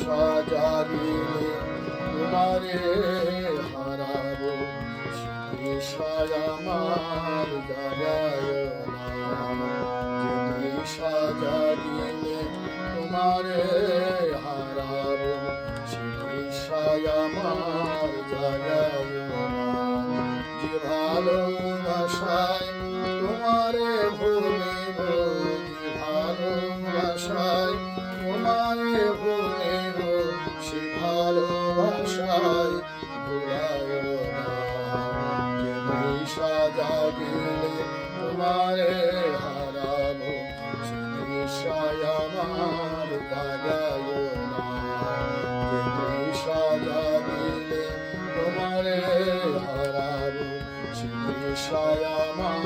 সাজাগিলে তোমারে হারাবো। আমার জাগায় না যে সাজাগিলে তোমারে হারাবো। আমার জাগায় না যে ভালোবাসায় তোমারে ভুলিব, যে ভালোবাসায় তোমারে ভুলিব নিশা তোমারে হারাবো সে আমার জাগায় না যে নিশা তোমারে হারাবো নিশায় আমার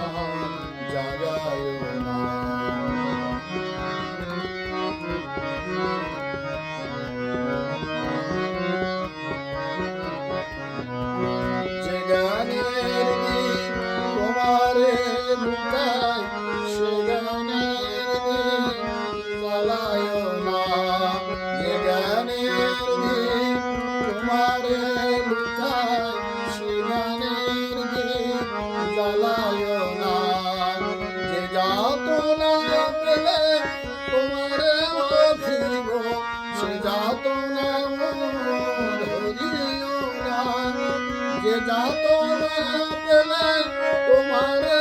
জাগায় না লুকায় সে গানের গীত জ্বালায় না। যে গানের গীত তোমারে লুকায় সে গানের গীত জ্বালায় না, যে যাতনা পেলে তোমারে অভিব সে যাতনা না যে যাতনা পেলে তোমারে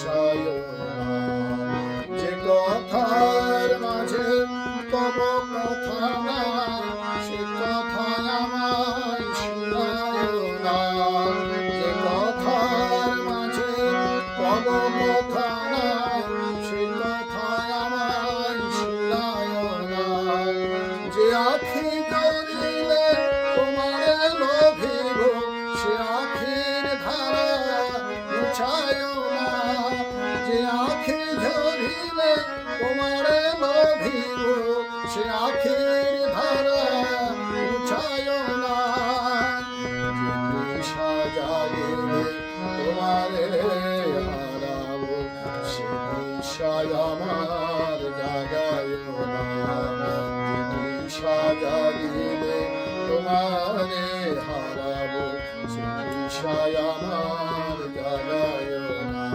Shaya. সে আখির ধারা মুছায় না জাগিলে তোমারে হারাবো, সে নিশায় আমার জাগায় না জাগিলে তোমারে হারাবো, সে নিশায় আমার জাগায় না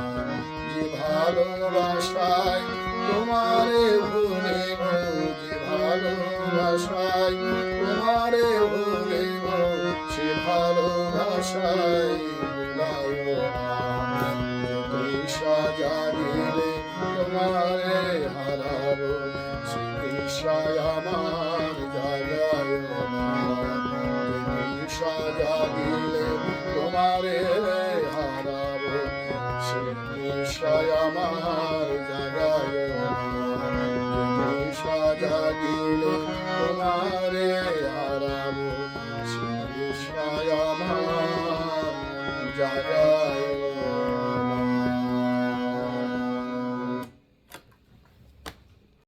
ভালোবাসায় তোমারে ভালোবাসায়, তোমারে ভুলিব সে ভালোবাসায় যে তৃষা জাগিলে তোমারে হারাব সে কৃষায় আমার জাগায় যে জাগিলে তোমারে হারাবো জাগায়